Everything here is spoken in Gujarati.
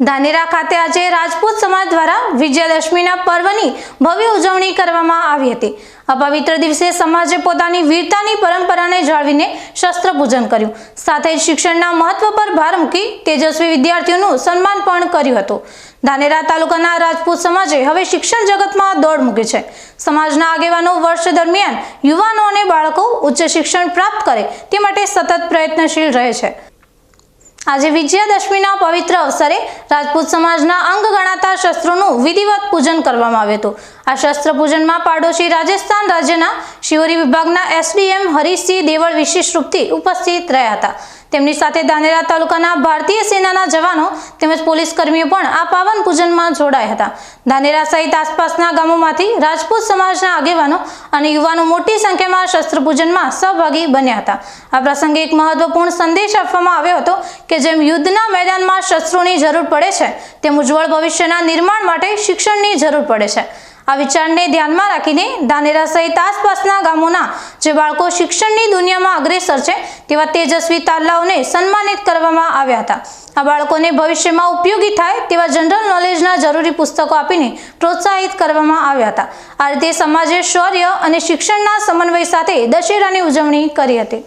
ધાનેરા ખાતે આજે રાજપૂત સમાજ દ્વારા વિજયાદશમીના પર્વની ભવ્ય ઉજવણી કરવામાં આવી હતી. આ પવિત્ર દિવસે સમાજે પોતાની વીરતાની પરંપરાને જાળવીને શસ્ત્ર પૂજન કર્યું. સાથે શિક્ષણના મહત્વ પર ભાર મૂકી તેજસ્વી વિદ્યાર્થીઓનું સન્માન પણ કર્યું હતું. ધાનેરા તાલુકાના રાજપૂત સમાજે હવે શિક્ષણ જગતમાં દોડ મૂકી છે. સમાજના આગેવાનો વર્ષ દરમિયાન યુવાનો અને બાળકો ઉચ્ચ શિક્ષણ પ્રાપ્ત કરે તે માટે સતત પ્રયત્નશીલ રહે છે. આજે વિજયાદશમીના પવિત્ર અવસરે રાજપૂત સમાજના અંગ ગણાતા શસ્ત્રોનું વિધિવત પૂજન કરવામાં આવ્યું હતું. આ શસ્ત્ર પૂજનમાં પાડોશી રાજસ્થાન રાજ્યના શિવરી વિભાગના એસડીએમ હરીશસિંહ દેવળ વિશેષ રૂપથી ઉપસ્થિત રહ્યા હતા. તેમની સાથે ધાનેરા તાલુકાના ભારતીય સેનાના જવાનો તેમજ પોલીસ કર્મીઓ પણ આ પાવન પૂજનમાં જોડાયા હતા. ધાનેરા સહિત આસપાસના ગામોમાંથી રાજપૂત સમાજના આગેવાનો અને યુવાનો મોટી સંખ્યામાં શસ્ત્ર પૂજનમાં સહભાગી બન્યા હતા. આ પ્રસંગે એક મહત્વપૂર્ણ સંદેશ આપવામાં આવ્યો હતો કે જેમ યુદ્ધના મેદાનમાં શસ્ત્રોની જરૂર પડે છે, તેમ ઉજ્જવળ ભવિષ્યના નિર્માણ માટે શિક્ષણની જરૂર પડે છે. આ વિચારને ધ્યાનમાં રાખીને ધાનેરા સહિત આસપાસના ગામોના જે બાળકો શિક્ષણની દુનિયામાં અગ્રેસર છે, તેવા તેજસ્વી તાલાઓને સન્માનિત કરવામાં આવ્યા હતા. આ બાળકોને ભવિષ્યમાં ઉપયોગી થાય તેવા જનરલ નોલેજના જરૂરી પુસ્તકો આપીને પ્રોત્સાહિત કરવામાં આવ્યા હતા. આ રીતે સમાજે શૌર્ય અને શિક્ષણના સમન્વય સાથે દશેરાની ઉજવણી કરી હતી.